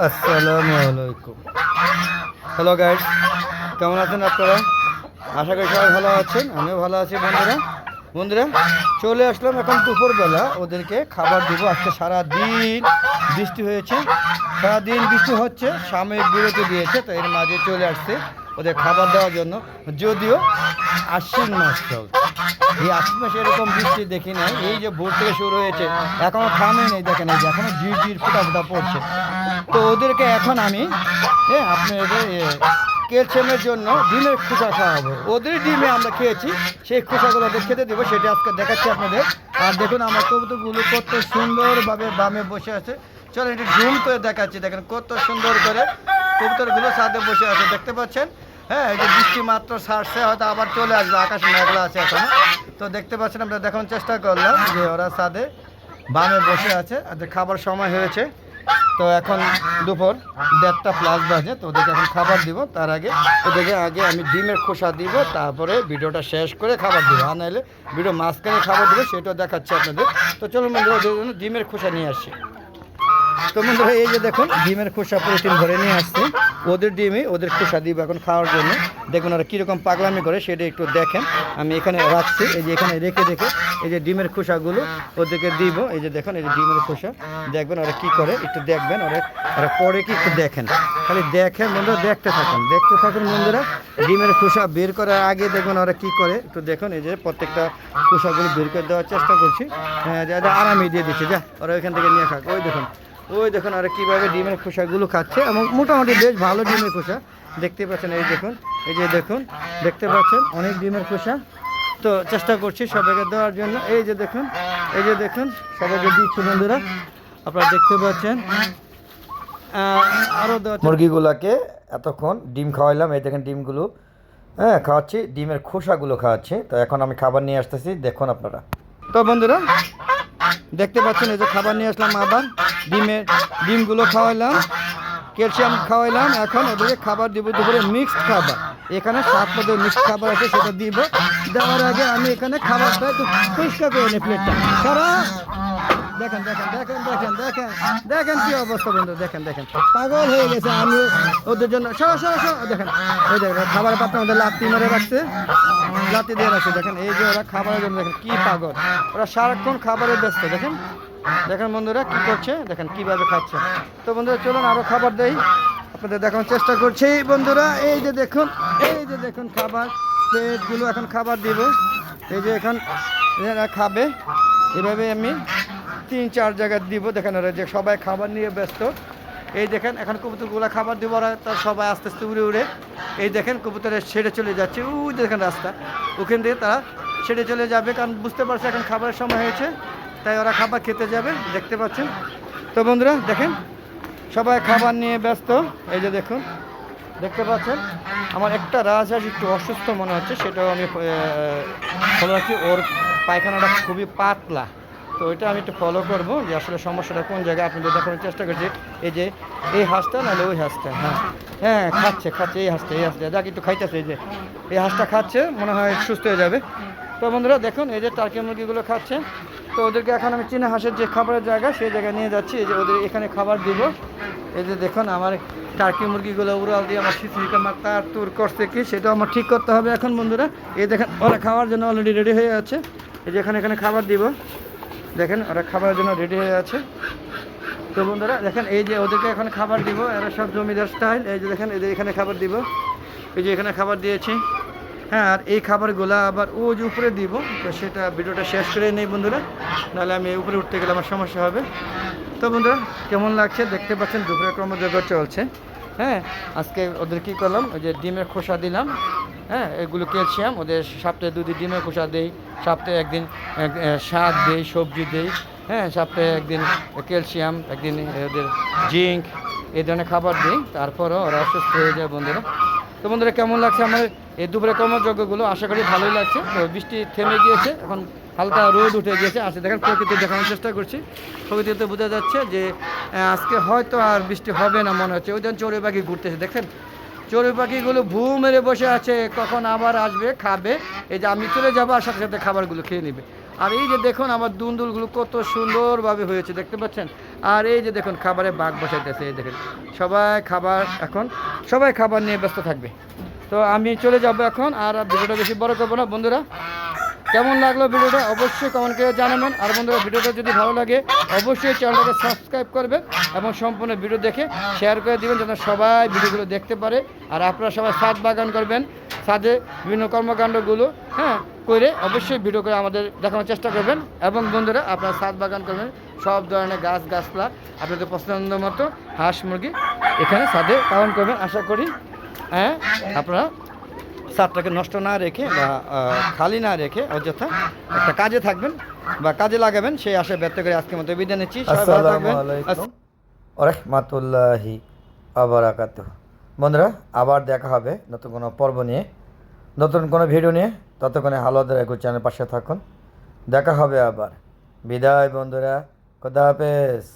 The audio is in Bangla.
আসসালামু আলাইকুম হ্যালো গাইড কেমন আছেন আপনারা? আশা করি সবাই ভালো আছেন, আমিও ভালো আছি বন্ধুরা। বন্ধুরা, চলে আসলাম এখন দুপুরবেলা, ওদেরকে খাবার দেবো। আজকে সারাদিন বৃষ্টি হয়েছে। সারাদিন বৃষ্টি হচ্ছে সাময়িক বিরতি দিয়েছে, তো এর মাঝে চলে আসছে। ওদের খাবার দেওয়ার জন্য। যদিও আশ্বিন মাস চলছে এই আশ্বিন মাসে এরকম বৃষ্টি দেখি নাই। এই যে ভোর থেকে শুরু হয়েছে, এখনও থামে নেই দেখেন এই যে এখনও ঝির ঝির ফুটা ফুটা পড়ছে। তো ওদেরকে এখন আমি হ্যাঁ আপনাদের ক্যালসিয়ামের জন্য ডিমের খোসা খাওয়াবো। ওদের ডিমে আমরা খেয়েছি, সেই খোসাগুলো খেতে দেবো, সেটা আজকে দেখাচ্ছি আপনাদের। আর দেখুন, আমার কবুতরগুলো কত সুন্দরভাবে বামে বসে আছে। চলো একটু জুম করে দেখাচ্ছি, দেখেন কত সুন্দর করে কবুতরগুলো ছাদে বসে আছে, দেখতে পাচ্ছেন? হ্যাঁ এই যে বৃষ্টি মাত্র ছাড়ছে হয়তো আবার চলে আসবে, আকাশ মেঘলা আছে এখন। তো দেখতে পাচ্ছেন, আমরা দেখানোর চেষ্টা করলাম যে ওরা ছাদে বামে বসে আছে ওদের খাবার সময় হয়েছে, তো এখন দুপুর দেড়টা প্লাস বাজে, তো ওদেরকে এখন খাবার দিব, তার আগে ওদেরকে আগে আমি ডিমের খোসা দিব, তারপরে ভিডিওটা শেষ করে খাবার দিব। আর নাহলে ভিডিও মাঝখানে খাবার দেবো, সেটাও দেখাচ্ছে আপনাদের। তো চলুন বন্ধুরা ডিমের খোসা নিয়ে আসি। তো বন্ধুরা, এই যে দেখুন, ডিমের খোসা প্রোটিন ভরে নিয়ে আসছে। ওদের ডিমে ওদের খোসা দিব এখন খাওয়ার জন্য। দেখুন ওরা কীরকম পাগলামি করে, সেটা একটু দেখেন। আমি এখানে রাখছি, এই যে এখানে রেখে রেখে এই যে ডিমের খোসাগুলো ওদেরকে দিব। এই যে দেখুন, এই যে ডিমের খোসা। দেখবেন ওরা কি করে, একটু দেখবেন, ওরা ওরা পরে কি একটু দেখেন। খালি দেখেন বন্ধুরা, দেখতে থাকুন। দেখতে থাকুন বন্ধুরা, ডিমের খোসা বের করার আগে দেখবেন ওরা কি করে। একটু দেখুন, এই যে প্রত্যেকটা খোসাগুলো বের করে দেওয়ার চেষ্টা করছি। হ্যাঁ আরামে দিয়ে দিচ্ছি, যা, ওরা ওইখান থেকে নিয়ে খাক। ওই দেখুন ওই দেখুন আর কীভাবে ডিমের খোসাগুলো খাচ্ছে এবং মোটামুটি বেশ ভালো ডিমের খোসা। দেখতে পাচ্ছেন এই দেখুন এই যে দেখুন দেখতে পাচ্ছেন অনেক ডিমের খোসা। তো চেষ্টা করছি সবাইকে দেওয়ার জন্য। এই যে দেখুন এই যে দেখুন সবাইকে দিচ্ছি বন্ধুরা। আপনারা দেখতে পাচ্ছেন আরও মুরগিগুলোকে এতক্ষণ ডিম খাওয়াইলাম। এই দেখেন ডিমগুলো হ্যাঁ খাওয়াচ্ছি ডিমের খোসাগুলো খাওয়াচ্ছি। তো এখন আমি খাবার নিয়ে আসতেছি দেখুন আপনারা। তো বন্ধুরা দেখতে পাচ্ছেন এই যে খাবার নিয়ে আসলাম আবার। ডিমের ডিমগুলো খাওয়াইলাম, ক্যালসিয়াম খাওয়াইলাম, এখন ওদেরকে খাবার দিব দুপুরে মিক্সড খাবার। এখানে সাত পদের মিক্সড খাবার আছে, সেটা দিব। দেওয়ার আগে আমি এখানে খাবারটা একটু পরিষ্কার করে নিই প্লেটটা। সারা দেখেন দেখেন দেখেন দেখেন দেখেন দেখেন কি অবস্থা বন্ধু, দেখেন দেখেন। পাগল হয়ে গেছে আমি ওদের জন্য। সরো দেখেন, এই দেখেন খাবারের পাত্র আমাদের লাত্তি মেরে রাখছে। লাত্তি দিয়ে রাখছে, দেখেন, এই যে ওরা খাবারের জন্য, দেখেন, কি পাগল। ওরা সারাক্ষণ খাবারে ব্যস্ত, দেখেন। দেখেন বন্ধুরা কি করছে, দেখেন কীভাবে খাচ্ছে। তো বন্ধুরা, চলুন আরও খাবার দেই। আপনাদের দেখানোর চেষ্টা করছি। বন্ধুরা, এই যে দেখুন, এই যে দেখুন খাবার প্লেটগুলো এখন খাবার দিব। এই যে এখন এরা খাবে। এভাবে আমি তিন, চার জায়গায় দিব। দেখেন ওরা যে সবাই খাবার নিয়ে ব্যস্ত। এই দেখেন, এখন কবুতরগুলো খাবার দিব। ওরা তার সবাই আস্তে আস্তে উড়ে উড়ে। এই দেখেন কবুতরের ছেড়ে চলে যাচ্ছে। ওই দেখেন রাস্তা। ওখান দিয়ে তারা ছেড়ে চলে যাবে। কারণ বুঝতে পারছে এখন খাবারের সময় হয়েছে। তাই ওরা খাবার খেতে যাবে। দেখতে পাচ্ছেন? তো বন্ধুরা, দেখেন সবাই খাবার নিয়ে ব্যস্ত। এই যে দেখুন, দেখতে পাচ্ছেন? আমার একটা রাজহাঁস একটু অসুস্থ মনে হচ্ছে, সেটাও আমি ফলো রাখি ওর পায়খানাটা খুবই পাতলা। তো এটা আমি একটু ফলো করব যে আসলে সমস্যাটা কোন জায়গায় আপনাদের দেখানোর চেষ্টা করছি এই যে, এই হাঁসটা নাহলে ওই হাঁসটা হ্যাঁ। হ্যাঁ খাচ্ছে খাচ্ছে এই হাঁসটা এই হাঁসটা। যাক, একটু খাইতেছে এই যে। এই হাঁসটা খাচ্ছে, মনে হয় সুস্থ হয়ে যাবে। তো বন্ধুরা, দেখুন, এই যে টার্কি মুরগিগুলো খাচ্ছে। তো ওদেরকে এখন আমি চীনা হাঁসের যে খাবারের জায়গা, সেই জায়গায় নিয়ে যাচ্ছি। এই যে ওদের এখানে খাবার দিব। এই যে দেখুন, আমার টার্কি মুরগিগুলো উড়াল দিয়ে আমার শিশুকে আমার তার তুর করছে কি সেটা আমার ঠিক করতে হবে এখন বন্ধুরা। এই দেখেন, ওরা খাওয়ার জন্য অলরেডি রেডি হয়ে আছে। এই যে এখানে এখানে খাবার দিব। দেখেন, ওরা খাবারের জন্য রেডি হয়ে আছে। তো বন্ধুরা, দেখেন, এই যে ওদেরকে এখন খাবার দিব, এরা সব জমিদার স্টাইল এই যে দেখেন এদের এখানে খাবার দিব। এই যে এখানে খাবার দিয়েছি। হ্যাঁ আর এই খাবারগুলো আবার ও যে উপরে দিব। তো সেটা ভিডিওটা শেষ করে নেই বন্ধুরা। নাহলে আমি উপরে উঠতে গেলে আমার সমস্যা হবে। তো বন্ধুরা, কেমন লাগছে? দেখতে পাচ্ছেন, দুপুরে কর্মযোগ্য চলছে। হ্যাঁ আজকে ওদের কী করলাম? ওই যে ডিমের খোসা দিলাম। হ্যাঁ এগুলো ক্যালসিয়াম। ওদের সপ্তাহে দুদিন ডিমের খোসা দেই, সপ্তাহে একদিন শাক দেই, সবজি দেই। হ্যাঁ সপ্তাহে একদিন ক্যালসিয়াম, একদিন ওদের জিঙ্ক, এই ধরনের খাবার দিই। তারপরও ওরা অসুস্থ হয়ে যায় বন্ধুরা। তো বন্ধুরা, কেমন লাগছে আমার এই দুপুরে কর্মযজ্ঞগুলো আশা করি ভালোই লাগছে। তো বৃষ্টি থেমে গিয়েছে। এখন হালকা রোদ উঠে গিয়েছে। আসে দেখেন, প্রকৃতি দেখানোর চেষ্টা করছি। প্রকৃতিতে বোঝা যাচ্ছে যে আজকে হয়তো আর বৃষ্টি হবে না মনে হচ্ছে। ওই জন্য চড়ুই পাখি ঘুরতেছে দেখেন চড়ুই পাখিগুলো ভূ মেরে বসে আছে, কখন আবার আসবে, খাবে? এই যে আমি চলে যাব আর সাথে সাথে খাবারগুলো খেয়ে নেবে। আর এই যে দেখুন, আমার দুন্দুলগুলো কত সুন্দরভাবে হয়েছে, দেখতে পাচ্ছেন? আর এই যে দেখুন, খাবারে বাঘ বসাইতেছে, এই দেখেন। সবাই খাবার এখন, সবাই খাবার নিয়ে ব্যস্ত থাকবে। তো আমি চলে যাব এখন, আর ভিডিওটা বেশি বড় করব না। বন্ধুরা কেমন লাগল ভিডিওটা অবশ্যই কমেন্ট করে জানাবেন। আর বন্ধুরা, ভিডিওটা যদি ভালো লাগে, অবশ্যই চ্যানেলটাকে সাবস্ক্রাইব করবেন এবং সম্পূর্ণ ভিডিও দেখে শেয়ার করে দিবেন যেন সবাই ভিডিওগুলো দেখতে পারে। আর আপনারা সবাই ছাদ বাগান করবেন। ছাদে বিভিন্ন কর্মকাণ্ডগুলো হ্যাঁ করে অবশ্যই ভিডিও করে আমাদের দেখানোর চেষ্টা করবেন। এবং বন্ধুরা, আপনারা ছাদ বাগান করবেন, সব ধরনের গাছ গাছলা আপনাদের পছন্দ মতো হাঁস, মুরগি এখানে ছাদে পালন করবেন। আশা করি হ্যাঁ আপনারা সারটাকে নষ্ট না রেখে বা খালি না রেখে অযথা একটা কাজে থাকবেন বা কাজে লাগাবেন সেই আশা ব্যক্ত করে আজকের মতো বিদায় নিচ্ছি। রহমাতুল্লাহি আবরাকাত বন্ধুরা আবার দেখা হবে নতুন কোনো পর্ব নিয়ে। নতুন কোনো ভিডিও নিয়ে। ততক্ষণে হালদের একু চ্যানেল পাশে থাকুন। দেখা হবে আবার। বিদায় বন্ধুরা। খোদা হাফেজ।